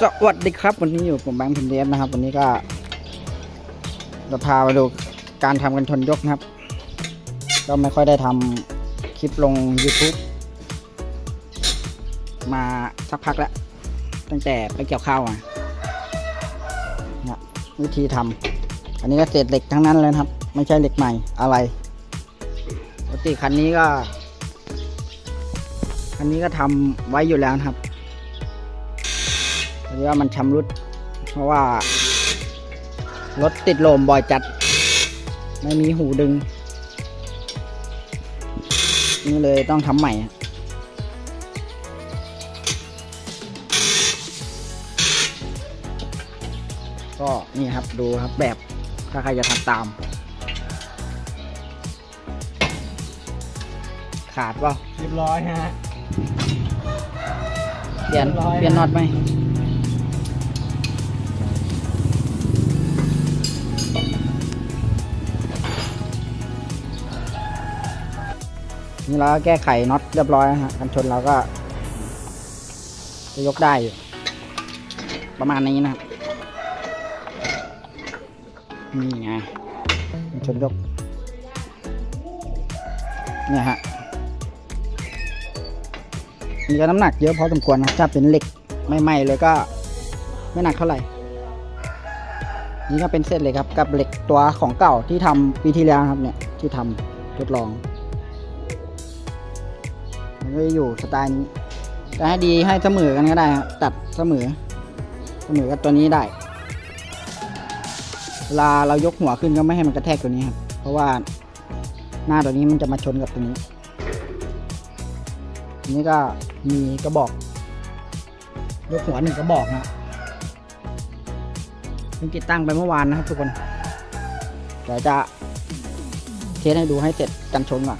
สวัสดีครับวันนี้อยู่ผมแบงค์พิมเดฟนะครับ วันนี้ก็จะพาไปดูการทำกันชนยกนะครับ ก็ไม่ค่อยได้ทำคลิปลง YouTube มาสักพักแล้ว ตั้งแต่ไปเกี่ยวข้าวมานี่ยวิธีทำอันนี้ก็เศษเหล็กทั้งนั้นเลยครับ ไม่ใช่เหล็กใหม่อะไรปกติคันนี้ก็ คันนี้ก็ทำไว้อยู่แล้วครับ หรือว่ามันชำรุด เพราะว่ารถติดโลมบ่อยจัด ไม่มีหูดึง นี่เลยต้องทำใหม่อะก็นี่ครับดูครับแบบถ้าใครจะทำตาม ขาดเปล่าเรียบร้อยฮะ เปลี่ยนเรียบร้อยเปลี่ยนน็อตไหม นี่เราก็แก้ไขน็อตเรียบร้อยนะฮะกันชนเราก็ จะยกได้ ประมาณนี้นะครับนี่ไงกันชนยกเนี่ยฮะมีก็น้ำหนักเยอะพอสมควรนะถ้าเป็นเหล็กไม่ไม้เลยก็ไม่หนักเท่าไหร่ นี่ก็เป็นเส้นเล็กครับ กับเหล็กตัวของเก่าที่ทำปีที่แล้วครับเนี่ยที่ทำทดลอง มันก็อยู่สไตล์นี้จะให้ดีให้เสมอกันก็ได้ครับตัดเสมอ เสมอกับตัวนี้ได้เวลาเรายกหัวขึ้นก็ไม่ให้มันกระแทกตัวนี้ครับ เพราะว่าหน้าตัวนี้มันจะมาชนกับตัวนี้นนี้ก็มีกระบอก ยกหัวหนึ่งกระบอกนะเพิ่งติดตั้งไปเมื่อวานนะครับทุกคนเดี๋ยวจะเทสให้ดูให้เสร็จกันชนก่อน